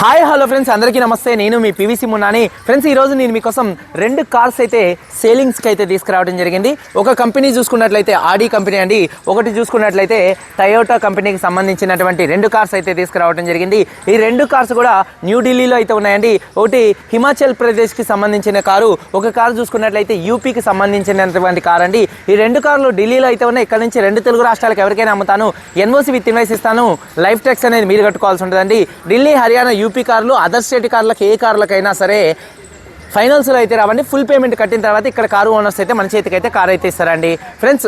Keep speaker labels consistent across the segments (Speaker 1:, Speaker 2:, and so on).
Speaker 1: Hi hello friends అందరికీ నమస్తే. నేను మీ పీవీసీ మున్నాని. ఫ్రెండ్స్ ఈరోజు నేను మీకోసం రెండు కార్స్ అయితే సేలింగ్స్కి అయితే తీసుకురావడం జరిగింది. ఒక కంపెనీ చూసుకున్నట్లయితే ఆడి కంపెనీ అండి. ఒకటి చూసుకున్నట్లయితే టయోటా కంపెనీకి సంబంధించినటువంటి రెండు కార్స్ అయితే తీసుకురావడం జరిగింది. ఈ రెండు కార్స్ కూడా న్యూఢిల్లీలో అయితే ఉన్నాయండి. ఒకటి హిమాచల్ ప్రదేశ్కి సంబంధించిన కారు ఒక కారు చూసుకున్నట్లయితే యూపీకి సంబంధించినటువంటి కార్ అండి. ఈ రెండు కార్లు ఢిల్లీలో అయితే ఉన్నాయి. ఇక్కడ నుంచి రెండు తెలుగు రాష్ట్రాలకు ఎవరికైనా అమ్ముతాను. ఎన్ఓసి విత్ ఇన్వైస్ ఇస్తాను. లైఫ్ ట్యాక్స్ అనేది మీరు కట్టుకోవాల్సి ఉంటుందండి. ఢిల్లీ హర్యానా యూపీ కార్లు అదర్ స్టేట్ కార్లకు ఏ కార్లకైనా సరే ఫైనల్స్లో అయితే రావండి. ఫుల్ పేమెంట్ కట్టిన తర్వాత ఇక్కడ కారు ఓనర్స్ అయితే మన చేతికి అయితే కారు అయితే ఇస్తారండి. ఫ్రెండ్స్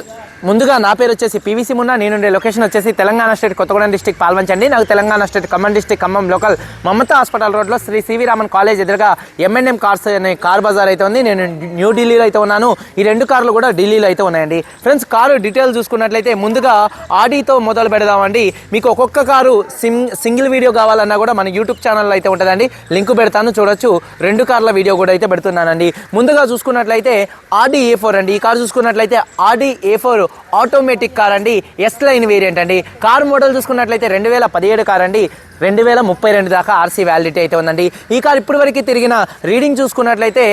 Speaker 1: ముందుగా నా పేరు వచ్చేసి పీవీసీ మున్నా నేనుండే లొకేషన్ వచ్చేసి తెలంగాణ స్టేట్ కొత్తగూడెం డిస్టిక్ పాల్వంచండి. నాకు Telangana state Khammam district Khammam local Mamata hospital రోడ్లో శ్రీ సివి రామన్ కాలేజ్ ఎదురుగా ఎంఎన్ఎం కార్స్ అనే కార్ బజార్ అయితే ఉంది. నేను న్యూఢిల్లీలో అయితే ఉన్నాను. ఈ రెండు కార్లు కూడా ఢిల్లీలో అయితే ఉన్నాయండి. ఫ్రెండ్స్ కారు డీటెయిల్స్ చూసుకున్నట్లయితే ముందుగా ఆడీతో మొదలు పెడదామండి. మీకు ఒక్కొక్క కారు సిమ్ సింగిల్ వీడియో కావాలన్నా కూడా మన యూట్యూబ్ ఛానల్లో అయితే ఉంటుందండి. లింక్ పెడతాను చూడొచ్చు. రెండు కార్ల వీడియో కూడా అయితే పెడుతున్నానండి. ముందుగా చూసుకున్నట్లయితే ఆడి ఏ ఫోర్ అండి. ఈ కార్ చూసుకున్నట్లయితే Audi A four automatic car అండి. ఎస్ లైన్ వేరియంట్ అండి. కార్ మోడల్ చూసుకున్నట్లయితే రెండు వేల పదిహేడు కార్ అండి. రెండు వేల ముప్పై రెండు దాకా ఆర్సీ వ్యాలిడిటీ అయితే ఉందండి. ఈ కార్ ఇప్పటి వరకు తిరిగిన రీడింగ్ చూసుకున్నట్లయితే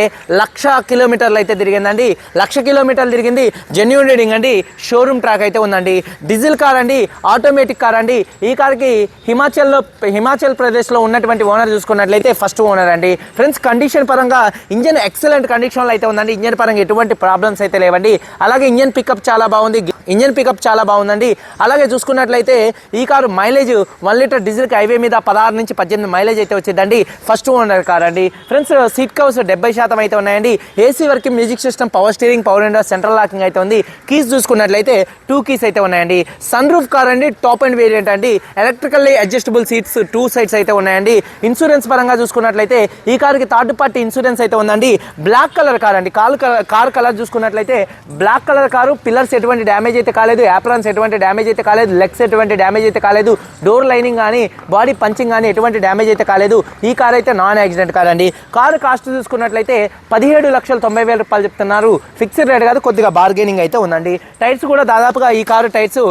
Speaker 1: లక్ష కిలోమీటర్లు అయితే తిరిగిందండి. లక్ష కిలోమీటర్లు తిరిగింది జెన్యున్ రీడింగ్ అండి. షోరూమ్ ట్రాక్ అయితే ఉందండి. డీజిల్ కార్ అండి ఆటోమేటిక్ కార్ అండి. ఈ కార్కి హిమాచల్లో హిమాచల్ ప్రదేశ్లో ఉన్నటువంటి ఓనర్ చూసుకున్నట్లయితే ఫస్ట్ ఓనర్ అండి. ఫ్రెండ్స్ కండిషన్ పరంగా ఇంజన్ ఎక్సలెంట్ కండిషన్లో అయితే ఉందండి. ఇంజన్ పరంగా ఎటువంటి ప్రాబ్లమ్స్ అయితే లేవండి. అలాగే ఇంజన్ పికప్ చాలా బాగుంది. ఇంజన్ పికప్ చాలా బాగుందండి. అలాగే చూసుకున్నట్లయితే ఈ కారు మైలేజ్ వన్ లీటర్ డీజిల్కి హైవే మీద పదహారు నుంచి పద్దెనిమిది మైలేజ్ అయితే వచ్చిందండి. ఫస్ట్ ఓనర్ కార్ అండి. ఫ్రెండ్స్ సీట్ కవర్స్ డెబ్బై శాతం అయితే ఉన్నాయండి. AC work music system power steering power window central locking అయితే ఉంది. కీస్ చూసుకున్నట్లయితే టూ కీస్ అయితే ఉన్నాయండి. సన్ రూఫ్ కార్ అండి టాప్ అండ్ వేరియంట్ అండి. Electrically adjustable seats two sides అయితే ఉన్నాయండి. ఇన్సూరెన్స్ పరంగా చూసుకున్నట్లయితే ఈ కార్కి థర్డ్ పార్టీ ఇన్సూరెన్స్ అయితే ఉందండి. బ్లాక్ కలర్ కార్ అండి. కార్ కలర్ కార్ కలర్ చూసుకున్నట్లయితే బ్లాక్ కలర్ కారు పిల్లర్స్ ఎటువంటి డ్యామేజ్ అయితే కాలేదు యాప్రాన్స్ ఎటువంటి డ్యామేజ్ అయితే కాలేదు లెగ్స్ ఎటువంటి డ్యామేజ్ అయితే కాలేదు డోర్ లైనింగ్ కానీ బాడీ పంచింగ్ కానీ ఎటువంటి డ్యామేజ్ అయితే కాలేదు. ఈ కార్ అయితే నాన్ యాక్సిడెంట్ కార్ అండి. కారు కాస్ట్ చూసుకున్నట్లయితే పదిహేడు లక్షల తొంభై వేల రూపాయలు చెప్తున్నారు. ఫిక్స్డ్ రేట్ కాదు కొద్దిగా బార్గెనింగ్ అయితే ఉందండి. టైర్స్ కూడా దాదాపుగా ఈ కారు టైర్స్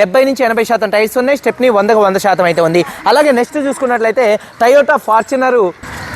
Speaker 1: డెబ్బై నుంచి ఎనభై శాతం టైర్స్ ఉన్నాయి. స్టెప్ని వందకు వంద శాతం అయితే ఉంది. అలాగే నెక్స్ట్ చూసుకున్నట్లయితే Toyota Fortuner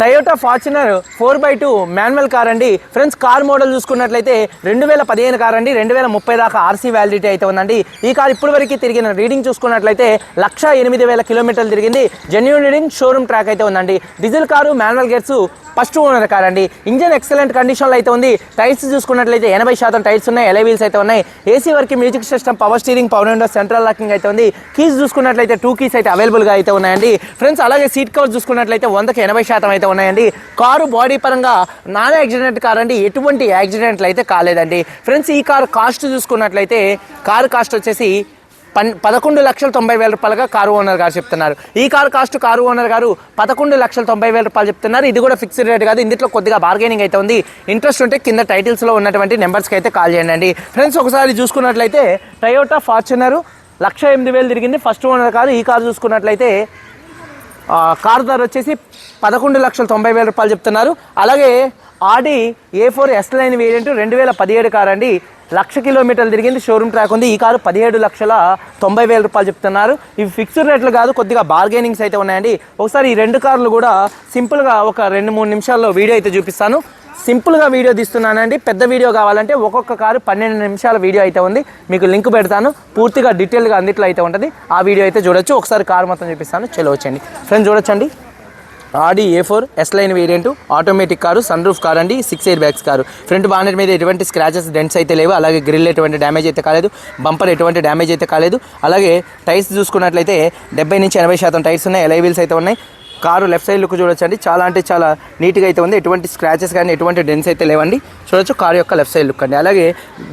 Speaker 1: Toyota Fortuner four by two manual car అండి. ఫ్రెండ్స్ కార్ మోడల్ చూసుకున్నట్లయితే రెండు వేల పదిహేను కార్ అండి. రెండు వేల ముప్పై దాకా ఆర్సీ వ్యాలిడిటీ అయితే ఉందండి. ఈ కార్ ఇప్పటి వరకు తిరిగిన రీడింగ్ చూసుకున్నట్లయితే లక్ష ఎనిమిది వేల కిలోమీటర్లు తిరిగింది. జెన్యున్ రీడింగ్ షోరూమ్ ట్రాక్ అయితే ఉందండి. Diesel car manual gears first owner car అండి ఇంజన్ ఎక్సలెంట్ కండిషన్లో అయితే ఉంది. టైర్స్ చూసుకున్నట్లయితే ఎనభై శాతం టైర్స్ ఉన్నాయి. ఎలవీల్స్ అయితే ఉన్నాయి. AC work music system power steering power window central locking అయితే ఉంది. కీస్ చూసుకున్నట్లయితే టూ కీస్ అయితే అవైలబుల్గా అయితే ఉన్నాయండి. ఫ్రెండ్స్ అలాగే సీట్ కవర్ చూసుకున్నట్లయితే వందకి ఎనభై శాతం అయితే ఉన్నాయండి. కారు బాడీ పరంగా నాన్ యాక్సిడెంట్ కార్ అండి ఎటువంటి యాక్సిడెంట్లు అయితే కాలేదండి. ఫ్రెండ్స్ ఈ కారు కాస్ట్ చూసుకున్నట్లయితే కారు కాస్ట్ వచ్చేసి పన్ పదకొండు లక్షల తొంభై వేల రూపాయలుగా కారు ఓనర్ గారు చెప్తున్నారు. ఈ కారు కాస్ట్ కారు ఓనర్ గారు పదకొండు లక్షల తొంభై వేల రూపాయలు చెప్తున్నారు. ఇది కూడా ఫిక్స్డ్ రేట్ కాదు. ఇందులో కొద్దిగా బార్గెనింగ్ అయితే ఉంది. ఇంట్రెస్ట్ ఉంటే కింద టైటిల్స్లో ఉన్నటువంటి నెంబర్స్కి అయితే కాల్ చేయండి ఫ్రెండ్స్ ఒకసారి చూసుకున్నట్లయితే టయోటా ఫార్చునర్ లక్ష ఎనిమిది వేలు తిరిగింది. ఫస్ట్ ఓనర్ కారు ఈ కారు చూసుకున్నట్లయితే కారు ధర వచ్చేసి పదకొండు లక్షల తొంభై వేల రూపాయలు చెప్తున్నారు. అలాగే Audi A four S line variant రెండు వేల పదిహేడు కార్ అండి లక్ష కిలోమీటర్లు తిరిగింది షోరూమ్ ట్రాక్ ఉంది. ఈ కారు పదిహేడు లక్షల తొంభై వేల రూపాయలు చెప్తున్నారు. ఇవి ఫిక్స్డ్ రేట్లు కాదు కొద్దిగా బార్గెనింగ్స్ అయితే ఉన్నాయండి. ఒకసారి ఈ రెండు కార్లు కూడా సింపుల్గా ఒక రెండు మూడు నిమిషాల్లో వీడియో అయితే చూపిస్తాను. సింపుల్గా వీడియో తీస్తున్నానండి. పెద్ద వీడియో కావాలంటే ఒక్కొక్క కారు పన్నెండు నిమిషాల వీడియో అయితే ఉంది. మీకు లింక్ పెడతాను. పూర్తిగా డీటెయిల్గా అందిట్లో అయితే ఉంటుంది. ఆ వీడియో అయితే చూడొచ్చు. ఒకసారి కారు మొత్తం చూపిస్తాను. చలో వచ్చండి ఫ్రెండ్స్ చూడొచ్చండి. Audi A four S line variant automatic car sun roof car అండి six air bags car. Front bonnet మీద ఎటువంటి స్క్రాచెస్ డెంట్స్ అయితే లేవు. అలాగే గ్రిల్ ఎటువంటి డ్యామేజ్ అయితే కాలేదు. బంపర్ ఎటువంటి డ్యామేజ్ అయితే కాలేదు. అలాగే టైర్స్ చూసుకున్నట్లయితే డెబ్బై నుంచి ఎనభై శాతం టైర్స్ ఉన్నాయి. ఎలై వీల్స్ అయితే ఉన్నాయి. కారు లెఫ్ట్ సైడ్ లుక్ చూడొచ్చండి చాలా అంటే చాలా నీట్గా అయితే ఉంది. ఎటువంటి స్క్రాచెస్ కానీ ఎటువంటి డెన్స్ అయితే లేవండి. చూడొచ్చు కారు యొక్క లెఫ్ట్ సైడ్ లుక్ అండి. అలాగే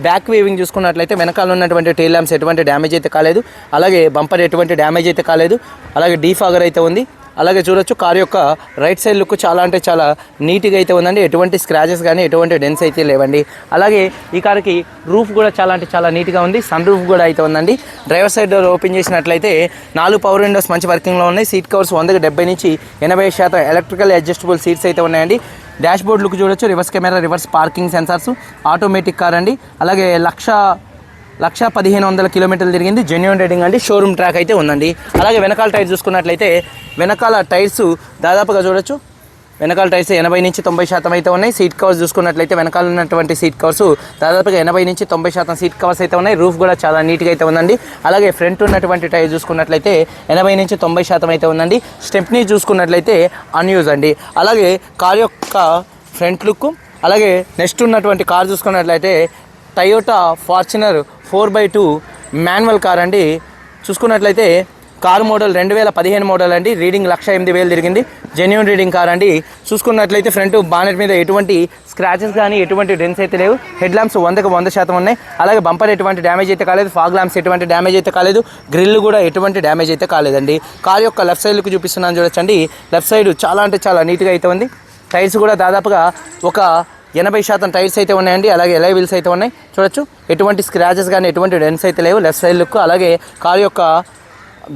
Speaker 1: బ్యాక్ వేవింగ్ చూసుకున్నట్లయితే వెనకాల ఉన్నటువంటి టైల్ ల్యాంప్స్ ఎటువంటి డ్యామేజ్ అయితే కాలేదు. అలాగే బంపర్ ఎటువంటి డ్యామేజ్ అయితే కాలేదు. అలాగే డీఫాగర్ అయితే ఉంది. అలాగే చూడొచ్చు కార్ యొక్క రైట్ సైడ్ లుక్ చాలా అంటే చాలా నీట్గా అయితే ఉందండి. ఎటువంటి స్క్రాచెస్ కానీ ఎటువంటి డెన్స్ అయితే లేవండి. అలాగే ఈ కార్కి రూఫ్ కూడా చాలా అంటే చాలా నీట్గా ఉంది. సన్ రూఫ్ కూడా అయితే ఉందండి. డ్రైవర్ సైడ్ డోర్ ఓపెన్ చేసినట్లయితే నాలుగు పవర్ విండోస్ మంచి వర్కింగ్లో ఉన్నాయి. సీట్ కవర్స్ వందకి డెబ్బై నుంచి ఎనభై శాతం ఎలక్ట్రికల్ అడ్జస్టబుల్ సీట్స్ అయితే ఉన్నాయండి. డాష్ బోర్డ్ లుక్ చూడొచ్చు. Reverse camera reverse parking sensors automatic car అండి. అలాగే లక్ష లక్ష పదిహేను వందల కిలోమీటర్లు తిరిగింది. జెన్యున్ రేటింగ్ అండి. షోరూమ్ ట్రాక్ అయితే ఉందండి. అలాగే వెనకాల టైర్ చూసుకున్నట్లయితే వెనకాల టైర్స్ దాదాపుగా చూడొచ్చు. వెనకాల టైర్స్ ఎనభై నుంచి తొంభై శాతం అయితే ఉన్నాయి. సీట్ కవర్స్ చూసుకున్నట్లయితే వెనకాల ఉన్నటువంటి సీట్ కవర్స్ దాదాపుగా ఎనభై నుంచి తొంభై శాతం సీట్ కవర్స్ అయితే ఉన్నాయి. రూఫ్ కూడా చాలా నీట్గా అయితే ఉందండి. అలాగే ఫ్రంట్ ఉన్నటువంటి టైర్ చూసుకున్నట్లయితే ఎనభై నుంచి తొంభై శాతం అయితే ఉందండి. స్టెప్ని చూసుకున్నట్లయితే అన్యూజ్ అండి. అలాగే కార్ యొక్క ఫ్రంట్ లుక్ అలాగే నెక్స్ట్ ఉన్నటువంటి కార్ చూసుకున్నట్లయితే Toyota Fortuner four by two manual car అండి. చూసుకున్నట్లయితే కారు మోడల్ రెండు వేల పదిహేను మోడల్ అండి. రీడింగ్ లక్ష ఎనిమిది వేలు తిరిగింది. జెన్యున్ రీడింగ్ కార్ అండి. చూసుకున్నట్లయితే ఫ్రంట్ బానెట్ మీద ఎటువంటి స్క్రాచెస్ కానీ ఎటువంటి డెన్స్ అయితే లేవు. హెడ్ ల్యాంప్స్ వందకు వంద శాతం ఉన్నాయి. అలాగే బంపర్ ఎటువంటి డ్యామేజ్ అయితే కాలేదు. ఫాగ్ ల్యాంప్స్ ఎటువంటి డ్యామేజ్ అయితే కాలేదు. గ్రిల్ కూడా ఎటువంటి డ్యామేజ్ అయితే కాలేదండి. కార్ యొక్క లెఫ్ట్ సైడ్కి చూపిస్తున్నాను చూడొచ్చండి. లెఫ్ట్ సైడ్ చాలా అంటే చాలా నీట్గా అయితే ఉంది. టైర్స్ కూడా దాదాపుగా ఒక ఎనభై శాతం టైర్స్ అయితే ఉన్నాయండి అలాగే ఎలై వీల్స్ అయితే ఉన్నాయి. చూడొచ్చు ఎటువంటి స్క్రాచెస్ కానీ ఎటువంటి డెన్స్ అయితే లేవు. లెఫ్ట్ సైడ్ లుక్ అలాగే కారు యొక్క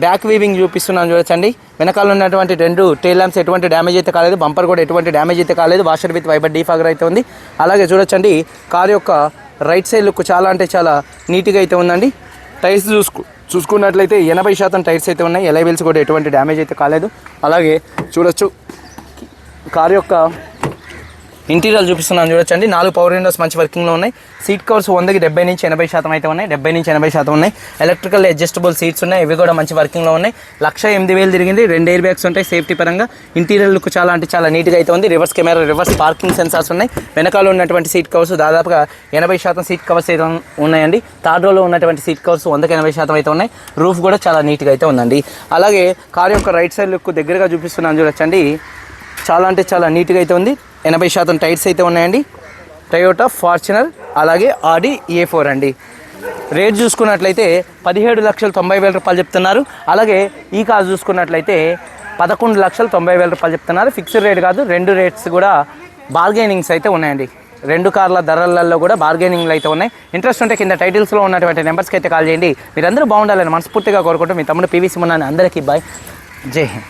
Speaker 1: బ్యాక్ వీవింగ్ చూపిస్తున్నాను చూడొచ్చండి. వెనకాల ఉన్నటువంటి రెండు టైల్ ల్యాంప్స్ ఎటువంటి డ్యామేజ్ అయితే కాలేదు. బంపర్ కూడా ఎటువంటి డ్యామేజ్ అయితే కాలేదు. వాషర్ విత్ వైబర్ డీఫాగర్ అయితే ఉంది. అలాగే చూడొచ్చండి కారు యొక్క రైట్ సైడ్ లుక్ చాలా అంటే చాలా నీట్గా అయితే ఉందండి. టైర్స్ చూసుకు చూసుకున్నట్లయితే ఎనభై శాతం టైర్స్ అయితే ఉన్నాయి. ఎలై కూడా ఎటువంటి డ్యామేజ్ అయితే కాలేదు. అలాగే చూడొచ్చు కారు యొక్క ఇంటీరియర్ చూపిస్తున్నాను చూడొచ్చండి. నాలుగు పవర్ విండోస్ మంచి వర్కింగ్లో ఉన్నాయి. సీట్ కవర్స్ వందకి డెబ్బై నుంచి ఎనభై శాతం అయితే ఉన్నాయి. డెబ్బై నుంచి ఎనభై శాతం ఉన్నాయి. ఎలక్ట్రికల్ అడ్జస్టబుల్ సీట్స్ ఉన్నాయి. ఇవి కూడా మంచి వర్కింగ్లో ఉన్నాయి. లక్ష ఎనిమిది వేలు తిరిగింది. రెండు ఎయిర్ బ్యాగ్స్ ఉంటాయి సేఫ్టీ పరంగా. ఇంటీరియర్ లుక్ చాలా అంటే చాలా నీట్గా అయితే ఉంది. Reverse camera reverse parking sensors ఉన్నాయి. వెనకాల ఉన్నటువంటి సీట్ కవర్స్ దాదాపుగా ఎనభై శాతం సీట్ కవర్స్ అయితే ఉన్నాయండి. థర్డ్ రోలో ఉన్నటువంటి సీట్ కవర్స్ వందకి ఎనభై శాతం అయితే ఉన్నాయి. రూఫ్ కూడా చాలా నీట్గా అయితే ఉందండి. అలాగే కార్ యొక్క రైట్ సైడ్ లుక్ దగ్గరగా చూపిస్తున్నాను చూడొచ్చండి. చాలా అంటే చాలా నీట్గా అయితే ఉంది. ఎనభై శాతం టైర్స్ అయితే ఉన్నాయండి. టయోటా ఫార్చునర్ అలాగే ఆడి ఏ ఫోర్ అండి. రేట్ చూసుకున్నట్లయితే పదిహేడు లక్షల తొంభై వేల రూపాయలు చెప్తున్నారు. అలాగే ఈ కార్ చూసుకున్నట్లయితే పదకొండు లక్షల తొంభై వేల రూపాయలు చెప్తున్నారు. ఫిక్స్డ్ రేట్ కాదు రెండు రేట్స్ కూడా బార్గెనింగ్స్ అయితే ఉన్నాయండి. రెండు కార్ల ధరలలో కూడా బార్గెనింగ్లు అయితే ఉన్నాయి. ఇంట్రెస్ట్ ఉంటే కింద టైటిల్స్లో ఉన్నటువంటి నెంబర్స్కి అయితే కాల్ చేయండి. మీరందరూ బాగుండాలని మనస్ఫూర్తిగా కోరుకుంటూ మీ తమ్ముడు పీవీసీ ఉన్నాను అందరికీ బాయ్ జై హింద్.